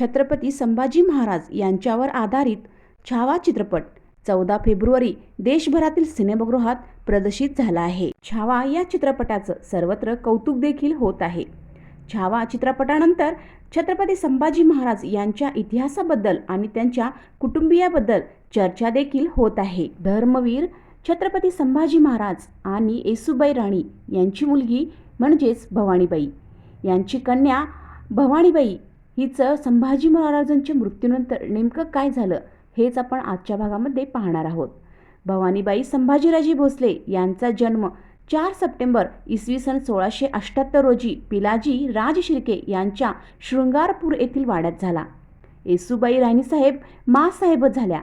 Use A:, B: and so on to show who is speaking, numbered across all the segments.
A: छत्रपती संभाजी महाराज यांच्यावर आधारित छावा चित्रपट चौदा फेब्रुवारी देशभरातील सिनेमागृहात प्रदर्शित झाला आहे. छावा या चित्रपटाचं सर्वत्र कौतुक देखील होत आहे. छावा चित्रपटानंतर छत्रपती संभाजी महाराज यांच्या इतिहासाबद्दल आणि त्यांच्या कुटुंबियाबद्दल चर्चा देखील होत आहे. धर्मवीर छत्रपती संभाजी महाराज आणि येसुबाई राणी यांची मुलगी म्हणजेच भवानीबाई. यांची कन्या भवानीबाई हिचं संभाजी महाराजांच्या मृत्यूनंतर नेमकं काय झालं हेच आपण आजच्या भागामध्ये पाहणार आहोत. भवानीबाई संभाजीराजे भोसले यांचा जन्म चार सप्टेंबर इसवी सन सोळाशे अठ्ठ्याहत्तर रोजी पिलाजी राज शिर्के यांच्या शृंगारपूर येथील वाड्यात झाला. येसुबाई राणीसाहेब मासाहेबच झाल्या.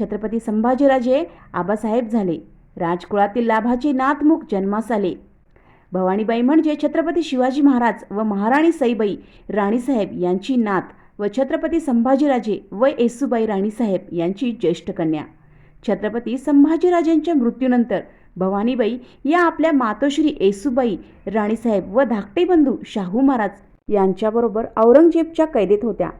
A: छत्रपती संभाजीराजे आबासाहेब झाले. राजकुळातील लाभाचे नाथमुख जन्मास आले. भवानीबाई म्हणजे छत्रपती शिवाजी महाराज व महाराणी सईबाई राणीसाहेब यांची नात व छत्रपती संभाजीराजे व येसुबाई राणीसाहेब यांची ज्येष्ठ कन्या. छत्रपती संभाजीराजेंच्या मृत्यूनंतर भवानीबाई या आपल्या मातोश्री येसुबाई राणीसाहेब व धाकटे बंधू शाहू महाराज यांच्याबरोबर औरंगजेबच्या कैदेत होत्या.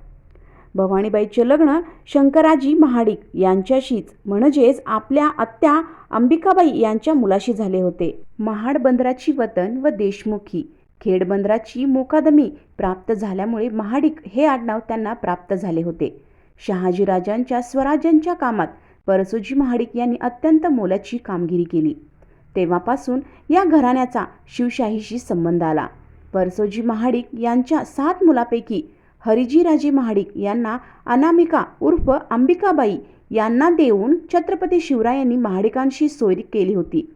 A: भवानीबाईचे लग्न शंकराजी महाडिक यांच्याशीच म्हणजेच आपल्या आत्या अंबिकाबाई यांच्या मुलाशी झाले होते. महाड बंदराची वतन व देशमुखी. खेड बंदराची मोकादमी प्राप्त झाल्यामुळे महाडिक हे आडनाव त्यांना प्राप्त झाले होते. शहाजीराजांच्या स्वराज्यांच्या कामात परसोजी महाडिक यांनी अत्यंत मोलाची कामगिरी केली. तेव्हापासून या घराण्याचा शिवशाहीशी संबंध आला. परसोजी महाडिक यांच्या सात मुलापैकी हरिजीराजे महाडिक यांना अनामिका उर्फ अंबिकाबाई यांना देऊन छत्रपती शिवरायांनी महाडिकांशी सोय केली होती.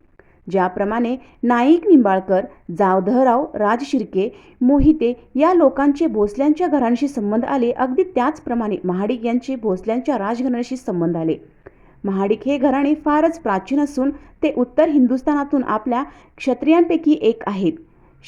A: ज्याप्रमाणे नाईक निंबाळकर जावधराव राजशिर्के मोहिते या लोकांचे भोसल्यांच्या घरांशी संबंध आले. अगदी त्याचप्रमाणे महाडिक यांचे भोसल्यांच्या राजघराण्याशी संबंध आले. महाडिक हे घराणे फारच प्राचीन असून ते उत्तर हिंदुस्थानातून आपल्या क्षत्रियांपैकी एक आहेत.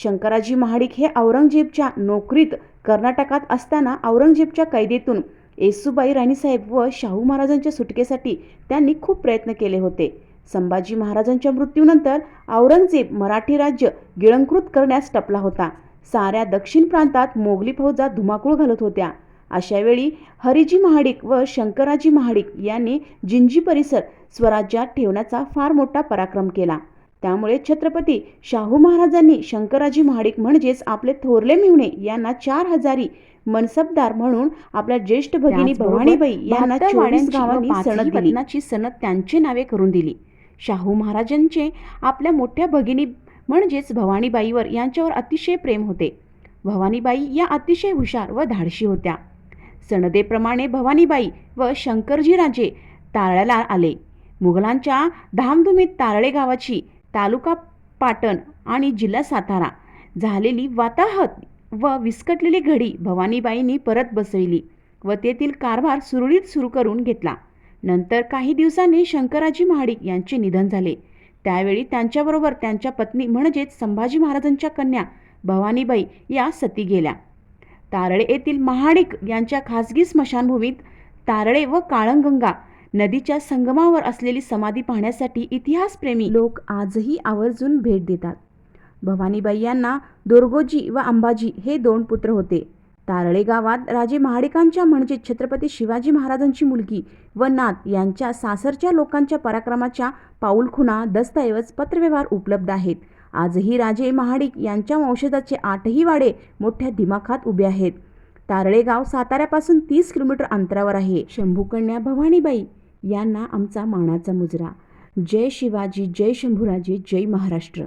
A: शंकराजी महाडिक हे औरंगजेबच्या नोकरीत कर्नाटकात असताना औरंगजेबच्या कैदेतून येसुबाई राणीसाहेब व शाहू महाराजांच्या सुटकेसाठी त्यांनी खूप प्रयत्न केले होते. संभाजी महाराजांच्या मृत्यूनंतर औरंगजेब मराठी राज्य गिळंकृत करण्यास टपला होता. साऱ्या दक्षिण प्रांतात मोगली फौजा धुमाकूळ घालत होत्या. अशावेळी हरिजी महाडिक व शंकराजी महाडिक यांनी जिंजी परिसर स्वराज्यात ठेवण्याचा फार मोठा पराक्रम केला. त्यामुळे छत्रपती शाहू महाराजांनी शंकराजी महाडिक म्हणजेच आपले थोरले मिळणे यांना चार हजारी मनसबदार म्हणून आपल्या ज्येष्ठ भगिनी भवानीबाई यांना चोवीस गावांनी सनद दिली. सनद त्यांची नावे करून दिली. शाहू महाराजांचे आपल्या मोठ्या भगिनी म्हणजेच भवानीबाईवर यांच्यावर अतिशय प्रेम होते. भवानीबाई या अतिशय हुशार व धाडशी होत्या. सनदेप्रमाणे भवानीबाई व शंकरजीराजे तारळ्याला आले. मुघलांच्या धामधुमीत तारळे गावाची तालुका पाटण आणि जिल्हा सातारा. झालेली वाताहत व विस्कटलेली घडी भवानीबाईंनी परत बसविली व तेथील कारभार सुरळीत सुरू करून घेतला. नंतर काही दिवसांनी शंकराजी महाडिक यांचे निधन झाले. त्यावेळी त्यांच्याबरोबर त्यांच्या पत्नी म्हणजेच संभाजी महाराजांच्या कन्या भवानीबाई या सती गेल्या. तारळे येथील महाडिक यांच्या खासगी स्मशानभूमीत तारळे व काळंगंगा नदीच्या संगमावर असलेली समाधी पाहण्यासाठी इतिहासप्रेमी लोक आजही आवर्जून भेट देतात. भवानीबाई यांना दोरगोजी व अंबाजी हे दोन पुत्र होते. तारळे गावात राजे महाडिकांच्या म्हणजे छत्रपती शिवाजी महाराजांची मुलगी व नात यांच्या सासरच्या लोकांच्या पराक्रमाच्या पाऊलखुणा दस्तऐवज पत्रव्यवहार उपलब्ध आहेत. आजही राजे महाडिक यांच्या वंशजाचे आठही वाडे मोठ्या दिमाखात उभे आहेत. तारळेगाव साताऱ्यापासून तीस किलोमीटर अंतरावर आहे. शंभूकन्या भवानीबाई यांना आमचा मानाचा मुजरा. जय शिवाजी जय शंभूराजे जय महाराष्ट्र.